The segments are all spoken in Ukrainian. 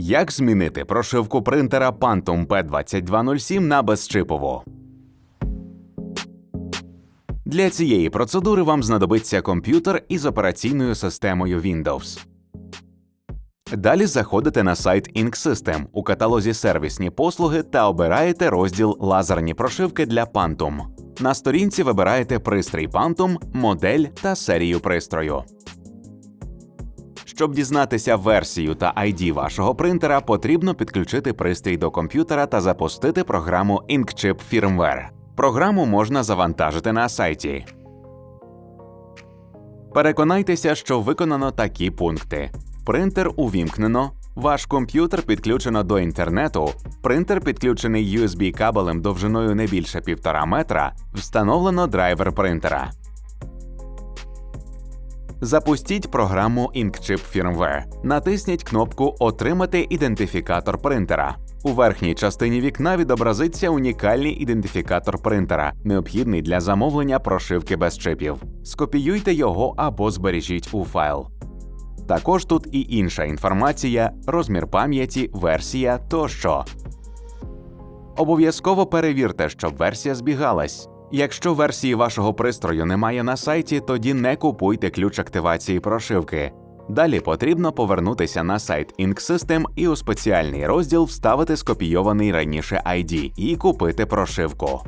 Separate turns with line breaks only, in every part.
Як змінити прошивку принтера Phantom P2207 на безчипову? Для цієї процедури вам знадобиться комп'ютер із операційною системою Windows. Далі заходите на сайт Ink System у каталозі сервісні послуги та обираєте розділ Лазерні прошивки для Phantom. На сторінці вибираєте пристрій Phantom, модель та серію пристрою. Щоб дізнатися версію та ID вашого принтера, потрібно підключити пристрій до комп'ютера та запустити програму Inkchip Firmware. Програму можна завантажити на сайті. Переконайтеся, що виконано такі пункти: принтер увімкнено, ваш комп'ютер підключено до інтернету, принтер підключений USB кабелем довжиною не більше 1,5 метра, встановлено драйвер принтера. Запустіть програму Inkchip Firmware. Натисніть кнопку Отримати ідентифікатор принтера. У верхній частині вікна відобразиться унікальний ідентифікатор принтера, необхідний для замовлення прошивки без чипів. Скопіюйте його або збережіть у файл. Також тут і інша інформація, розмір пам'яті, версія тощо. Обов'язково перевірте, щоб версія збігалась. Якщо версії вашого пристрою немає на сайті, тоді не купуйте ключ активації прошивки. Далі потрібно повернутися на сайт Ink System і у спеціальний розділ вставити скопійований раніше ID і купити прошивку.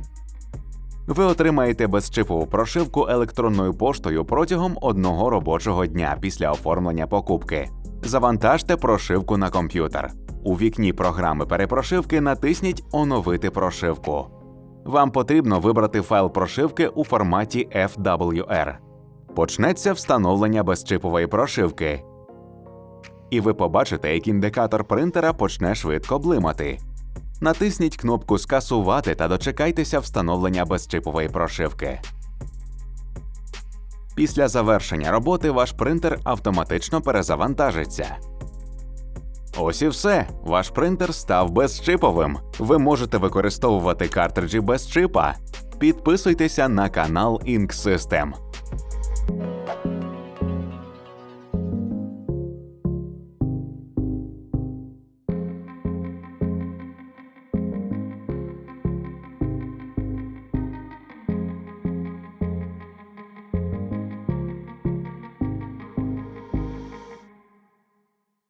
Ви отримаєте безчипову прошивку електронною поштою протягом одного робочого дня після оформлення покупки. Завантажте прошивку на комп'ютер. У вікні програми перепрошивки натисніть Оновити прошивку. Вам потрібно вибрати файл прошивки у форматі FWR. Почнеться встановлення безчипової прошивки. І ви побачите, як індикатор принтера почне швидко блимати. Натисніть кнопку Скасувати та дочекайтеся встановлення безчипової прошивки. Після завершення роботи ваш принтер автоматично перезавантажиться. Ось і все. Ваш принтер став безчиповим. Ви можете використовувати картриджі без чипа. Підписуйтеся на канал Ink System.